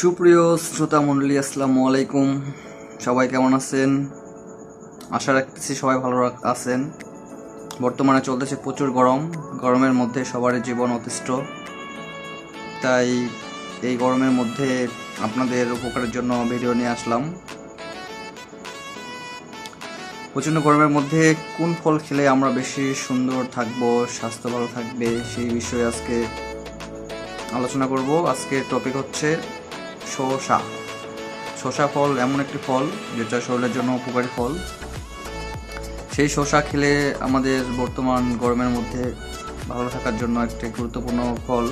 সুপ্রিয় শ্রোতা মণ্ডলী আসসালামু আলাইকুম। সবাই কেমন আছেন? আশা রাখতেছি সবাই ভালো আছেন। বর্তমানে চলতেছে প্রচুর গরম। গরমের মধ্যে সবারই জীবন অতিষ্ঠ। তাই এই গরমের মধ্যে আপনাদের উপকারের জন্য ভিডিও নিয়ে আসলাম। প্রচণ্ড গরমের মধ্যে কোন ফল খেলে আমরা বেশি সুন্দর থাকব, স্বাস্থ্য ভালো থাকবে সেই বিষয়ে আজকে আলোচনা করব। আজকের টপিক হচ্ছে শসা। শসা ফল এমন একটি ফল যেটা শরীরের জন্য উপকারী ফল। সেই শসা খেলে আমাদের বর্তমান গরমের মধ্যে ভালো থাকার জন্য একটি গুরুত্বপূর্ণ ফল।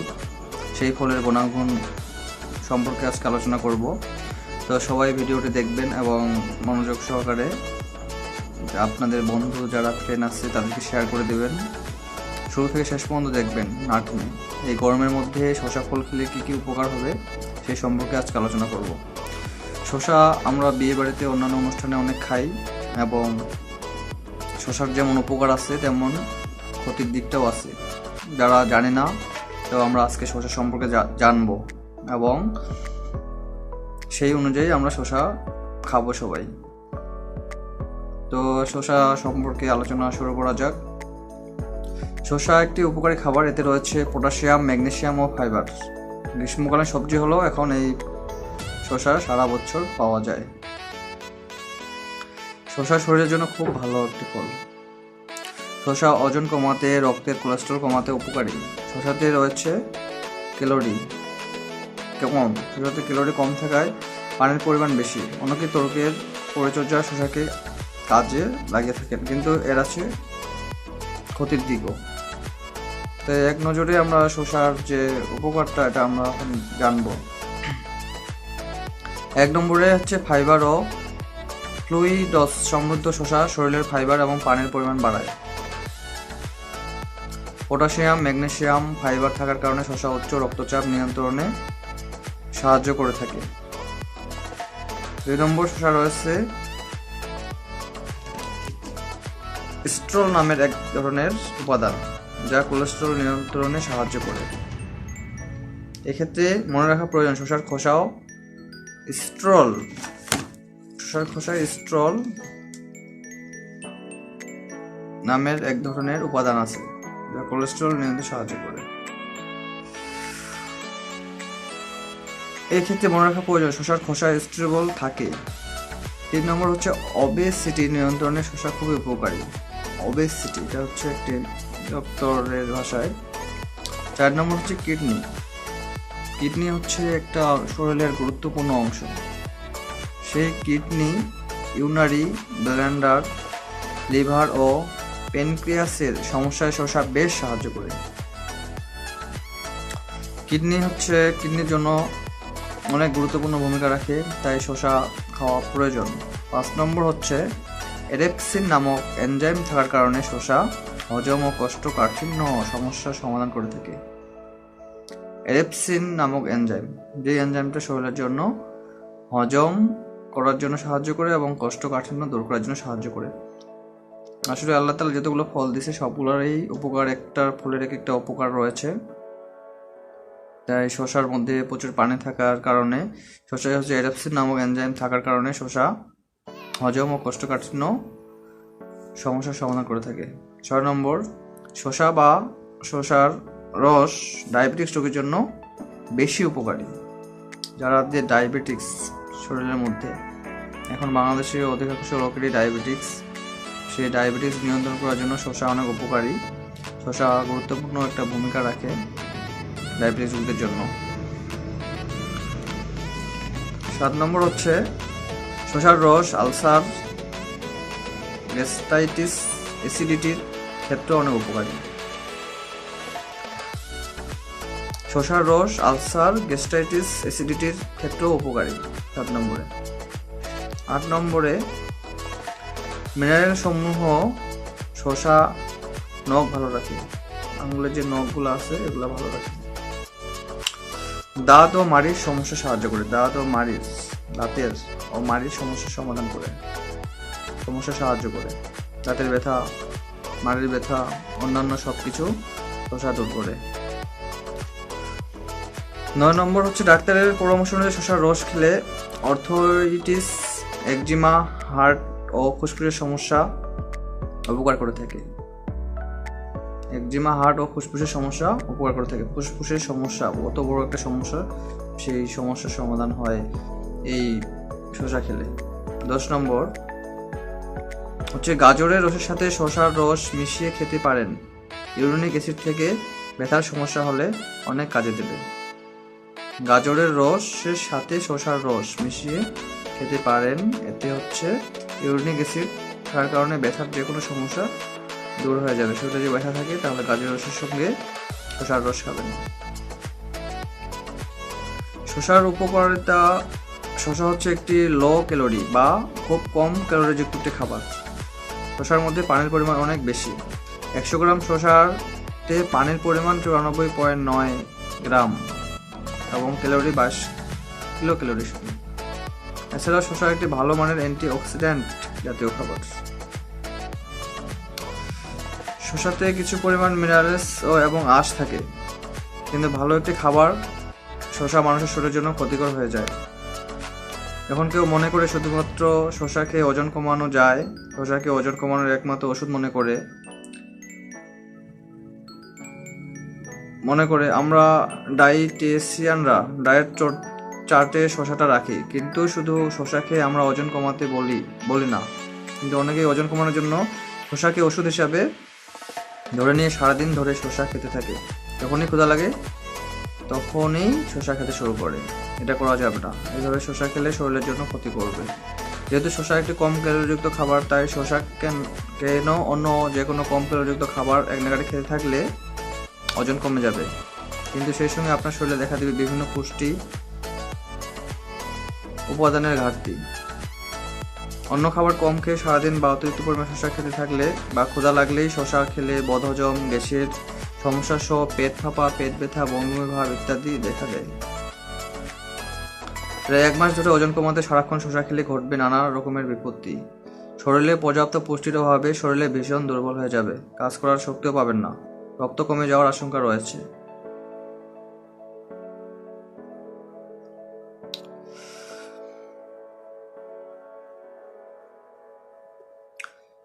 সেই ফলের গুণাগুণ সম্পর্কে আজকে আলোচনা করব। তো সবাই ভিডিওটি দেখবেন এবং মনোযোগ সহকারে আপনাদের বন্ধু যারা ফ্রেন্ড আছে তাদেরকে শেয়ার করে দেবেন। শুরু থেকে শেষ পর্যন্ত দেখবেন না এই গরমের মধ্যে শশা ফল খেলে কী কী উপকার হবে সেই সম্পর্কে আজকে আলোচনা করব। শশা আমরা বিয়ে বাড়িতে অন্যান্য অনুষ্ঠানে অনেক খাই এবং শশার যেমন উপকার আছে, তেমন ক্ষতির দিকটাও আছে। যারা জানে না, তো আমরা আজকে শশা সম্পর্কে জানব এবং সেই অনুযায়ী আমরা শশা খাব সবাই। তো শশা সম্পর্কে আলোচনা শুরু করা যাক। শসা একটি উপকারী খাবার, এতে রয়েছে পটাশিয়াম ম্যাগনেশিয়াম ও ফাইবার। গ্রীষ্মকালীন সবজি হলো এখন এই শসা সারা বছর পাওয়া যায়। শসা শরীরের জন্য খুব ভালো একটি ফল। শসা ওজন কমাতে, রক্তের কোলেস্ট্রল কমাতে উপকারী। শসাতে রয়েছে ক্যালোরি কম। শসাতে ক্যালোরি কম থাকায় পানির পরিমাণ বেশি। অনেকে ত্বকের পরিচর্যা শসাকে কাজে লাগিয়ে থাকেন, কিন্তু এর আছে ক্ষতির দিকও। তো এক নজরে আমরা শসার যে উপকারটা, এটা আমরা এখন জানব। এক নম্বরে হচ্ছে ফাইবার ও ফ্লুইডস সমৃদ্ধ শসা শরীরের ফাইবার এবং পানির পরিমাণ বাড়ায়। পটাশিয়াম, ম্যাগনেশিয়াম ফাইবার থাকার কারণে শশা উচ্চ রক্তচাপ নিয়ন্ত্রণে সাহায্য করে থাকে। দুই নম্বর শসা রয়েছে স্ট্রল নামের এক ধরনের উপাদান যা কোলেস্ট্রল নিয়ন্ত্রণে সাহায্য করে। এক্ষেত্রে মনে রাখা প্রয়োজন শসার খোসাও স্ট্রল শসার খোসা স্ট্রল নামের এক ধরনের উপাদান আছে, যা কোলেস্ট্রল নিয়ন্ত্রণে সাহায্য করে। এই ক্ষেত্রে মনে রাখা প্রয়োজন শসার খোসা স্টেবল থাকে। তিন নম্বর হচ্ছে অবেসিটি নিয়ন্ত্রণে শসা খুবই উপকারী। অবেসিটি এটা হচ্ছে একটি ডক্টরের ভাষায়। চার নম্বর হচ্ছে কিডনি কিডনি হচ্ছে একটা শরীরের গুরুত্বপূর্ণ অংশ। সেই কিডনি ইউনারি ব্ল্যান্ডার লিভার ও পেনক্রিয়াসের সমস্যায় শসা বেশ সাহায্য করে। কিডনি হচ্ছে কিডনির জন্য অনেক গুরুত্বপূর্ণ ভূমিকা রাখে, তাই শসা খাওয়া প্রয়োজন। পাঁচ নম্বর হচ্ছে এরেপসিন নামক এনজাইম থাকার কারণে শসা হজম ও কোষ্ঠকাঠিন্য সমস্যার সমাধান করে থাকে। এরেপসিন নামক এনজাইম, যে এনজাইমটা শরীরের জন্য হজম করার জন্য সাহায্য করে এবং কোষ্ঠকাঠিন্য দূর করার জন্য সাহায্য করে। আসলে আল্লাহ তালা যতগুলো ফল দিছে, সবগুলোরই উপকার একটা ফলের এক একটা উপকার রয়েছে। তাই শশার মধ্যে প্রচুর পানি থাকার কারণে শসায় হচ্ছে এরাপসিন নামক এনজাইম থাকার কারণে শসা হজম ও কোষ্ঠকাঠিন্য সমস্যার সমাধান করে থাকে। ছয় নম্বর, শসা বা শসার রস ডায়াবেটিক্স রোগের জন্য বেশি উপকারী। যারা যে ডায়াবেটিক্স শরীরের মধ্যে, এখন বাংলাদেশে অধিকাংশ লোকেরই ডায়াবেটিক্স সেই ডায়াবেটিক্স নিয়ন্ত্রণ করার জন্য শসা অনেক উপকারী। শসা গুরুত্বপূর্ণ একটা ভূমিকা রাখে ডায়াবেটিস রোগীদের জন্য। সাত নম্বর হচ্ছে শসার রস, আলসার গ্যাস্ট্রাইটিস অ্যাসিডিটির ক্ষেত্রে অনেক উপকারী। শসার রস, আলসার গ্যাস্ট্রাইটিস অ্যাসিডিটির ক্ষেত্রেও উপকারী, সাত নম্বরে। আট নম্বরে মিনারেল সমূহ শসা, নখ ভালো রাখে। আঙুলের যে নখগুলো আছে, এগুলো ভালো রাখে। দাঁত ও মাড়ির সমস্যা সাহায্য করে। দাঁত ও মাড়ির দাঁতের ও মাড়ির সমস্যার সমাধান করে সমস্যা সাহায্য করে। দাঁতের ব্যথা, মাড়ির ব্যথা, অন্যান্য সব কিছু শসা দূর করে। নয় নম্বর হচ্ছে ডাক্তারের পরামর্শ অনুযায়ী শশার রস খেলে অর্থোইটিস একজিমা, হার্ট ও ফুসফুসের সমস্যা উপকার করে থাকে। একজিমা, হার্ট ও ফুসফুসের সমস্যা উপকার করে থাকে। ফুসফুসের সমস্যা, অত বড় একটা সমস্যা, সেই সমস্যার সমাধান হয় এই শসা খেলে। দশ নম্বর, হচ্ছে গাজরের রসের সাথে শসার রস মিশিয়ে খেতে পারেন। ইউরিনিক অ্যাসিড থেকে ব্যথার সমস্যা হলে অনেক কাজে দেবে। গাজরের রসের সাথে শসার রস মিশিয়ে খেতে পারেন, এতে হচ্ছে ইউরিনিক অ্যাসিড থাকার কারণে ব্যথার যে কোনো সমস্যা দূর হয়ে যাবে। শরীরে যদি ব্যথা থাকে, তাহলে গাজরের রসের সঙ্গে শসার রস খাবেন। শসার উপকারিতা শসা হচ্ছে একটি লো ক্যালোরি বা খুব কম ক্যালোরিযুক্ত একটি খাবার। শসার মধ্যে পানির পরিমাণ অনেক বেশি। একশো গ্রাম শসাতে পানির পরিমাণ চুরানব্বই পয়েন্ট নয় গ্রাম এবং ক্যালোরি বাইশ কিলো ক্যালোরি শুধু। এছাড়াও শসা একটি ভালো মানের অ্যান্টি অক্সিডেন্ট জাতীয় খাবার। শসাতে কিছু পরিমাণ মিনারেলস ও এবং আঁশ থাকে, কিন্তু ভালো একটি খাবার শসা মানুষের শরীরের জন্য ক্ষতিকর হয়ে যায়। যখন কেউ মনে করে শুধুমাত্র শসা খেয়ে ওজন কমানো যায় শসাকে ওজন কমানোর একমাত্র ওষুধ মনে করে। মনে করে আমরা ডাইটেশিয়ানরা ডায়েট চার্টে শসাটা রাখি, কিন্তু শুধু শসা খেয়ে আমরা ওজন কমাতে বলি বলি না। কিন্তু অনেকেই ওজন কমানোর জন্য শসাকে ওষুধ হিসাবে ধরে নিয়ে সারাদিন ধরে শসা খেতে থাকে। যখনই ক্ষুধা লাগে তখনই শসা খেতে শুরু করে। এটা করা যাবে না। এইভাবে শসা খেলে শরীরের জন্য ক্ষতি করবে। যেহেতু শসা একটি কম ক্যালোরিযুক্ত খাবার, তাই শসা কেন কেন অন্য যে কোনো কম ক্যালোরিযুক্ত খাবার এক নাগারে খেতে থাকলে ওজন কমে যাবে। কিন্তু সেই সঙ্গে আপনার শরীরে দেখা দেবে বিভিন্ন পুষ্টি উপাদানের ঘাটতি। অন্য খাবার কম খেয়ে সারাদিন বা অতিরিক্ত পরিমাণ শসা খেতে থাকলে বা ক্ষুধা লাগলেই শসা খেলে বদহজম, গ্যাসের সমস্যা সহ পেট ফাঁপা, পেট ব্যথা, বমি, ভাব ইত্যাদি দেখা দেয়। প্রায় এক মাস ধরে ওজন কমাতে সারাক্ষণ শসা খেলে ঘটবে নানা রকমের বিপত্তি। শরীরে পর্যাপ্ত পুষ্টির অভাবে শরীরে ভীষণ দুর্বল হয়ে যাবে। কাজ করার শক্তিও পাবেন না। রক্ত কমে যাওয়ার আশঙ্কা রয়েছে।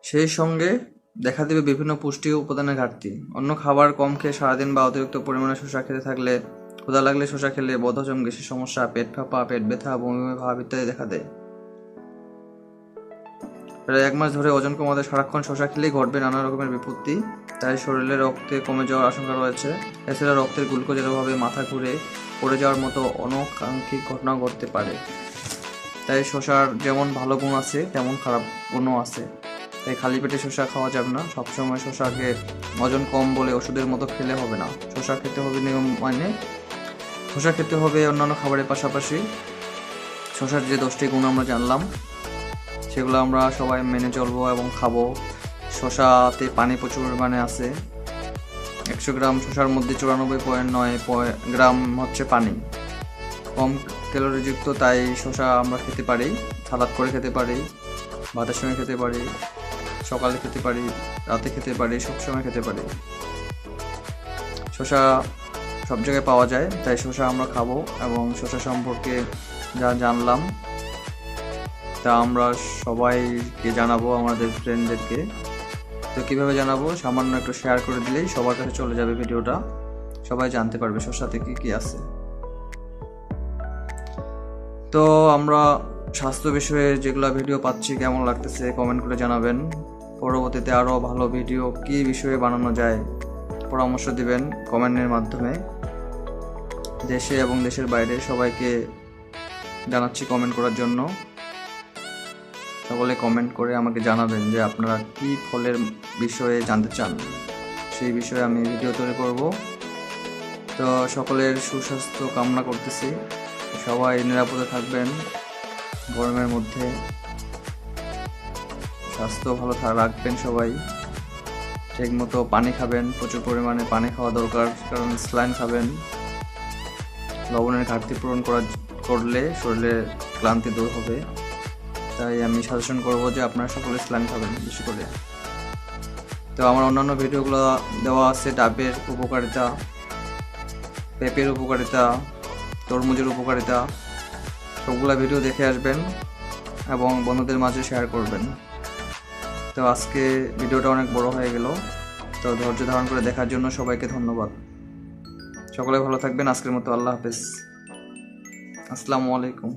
সেই সঙ্গে দেখা দেবে বিভিন্ন পুষ্টি উপাদানের ঘাটতি। অন্য খাবার কম খেয়ে সারাদিন বা অতিরিক্ত পরিমাণে শসা খেতে থাকলে ক্ষুধা লাগলে শসা খেলে বদহজম গ্যাসের সমস্যা, পেট ফাঁপা, পেট ব্যথা, বমি ভাব ইত্যাদি দেখা দেয়। প্রায় এক মাস ধরে ওজন কমাতে সারাক্ষণ শসা খেলেই ঘটবে নানা রকমের বিপত্তি। তাই শরীরে রক্তে কমে যাওয়ার আশঙ্কা রয়েছে। এছাড়া রক্তের গ্লুকোজের অভাবে মাথা ঘুরে পড়ে যাওয়ার মতো অনাকাঙ্ক্ষিক ঘটনা ঘটতে পারে। তাই শসার যেমন ভালো গুণ আছে, তেমন খারাপ গুণও আছে। তাই খালি পেটে শসা খাওয়া যাবে না। সবসময় শসাকে ওজন কম বলে ওষুধের মতো খেলে হবে না। শসা খেতে হবে নিয়ম মানে শসা খেতে হবে অন্যান্য খাবারের পাশাপাশি। শসার যে দশটি গুণ আমরা জানলাম, সেগুলো আমরা সবাই মেনে চলবো এবং খাব। শসাতে পানি প্রচুর পরিমাণে আছে। একশো গ্রাম শসার মধ্যে চুরানব্বই পয়েন্ট নয় গ্রাম হচ্ছে পানি। কম ক্যালোরিযুক্ত তাই শসা আমরা খেতে পারি, সালাদ করে খেতে পারি, ভাতের সঙ্গে খেতে পারি। সকালে খেতে পারি, রাতে খেতে পারি, সবসময় খেতে পারি। শসা সব জায়গায় পাওয়া যায়, তাই শশা আমরা খাব এবং শশা সম্পর্কে যা জানলাম, তা আমরা সবাইকে জানাব, আমাদের ফ্রেন্ডদেরকে তো কীভাবে জানাব? সামান্য একটু শেয়ার করে দিলেই সবার কাছে চলে যাবে ভিডিওটা। সবাই জানতে পারবে শসাতে কী কী আছে। তো আমরা স্বাস্থ্য বিষয়ে যেগুলো ভিডিও পাচ্ছি, কেমন লাগতেছে কমেন্ট করে জানাবেন। পরবর্তীতে আরও ভালো ভিডিও কী বিষয়ে বানানো যায়, পরামর্শ দিবেন কমেন্টের মাধ্যমে। দেশে এবং দেশের বাইরে সবাইকে জানাচ্ছি কমেন্ট করার জন্য। সকলে কমেন্ট করে আমাকে জানাবেন যে আপনারা কী ফলের বিষয়ে জানতে চান। সেই বিষয়ে আমি ভিডিও তৈরি করব। তো সকলের সুস্বাস্থ্য কামনা করতেছি। সবাই নিরাপদে থাকবেন। গরমের মধ্যে স্বাস্থ্য ভালো রাখবেন সবাই। ঠিক মতো পানি খাবেন, প্রচুর পরিমাণে পানি খাওয়া দরকার, কারণ স্লাইন খাবেন। লবণের ঘাটতি পূরণ করা করলে শরীরে ক্লান্তি দূর হবে। তাই আমি সাজেশন করব যে আপনারা সকলে স্লাইন খাবেন বেশি করে। তো আমার অন্যান্য ভিডিওগুলো দেওয়া আছে, ডাবের উপকারিতা, পেঁপের উপকারিতা, তরমুজের উপকারিতা। সবগুলা ভিডিও দেখে আসবেন এবং বন্ধুদের মাঝে শেয়ার করবেন। তো আজকে ভিডিওটা অনেক বড় হয়ে গেল। তো ধৈর্য ধারণ করে দেখার জন্য সবাইকে ধন্যবাদ। সকলে ভালো থাকবেন। আজকের মতো আল্লাহ হাফেজ। আসসালামু আলাইকুম।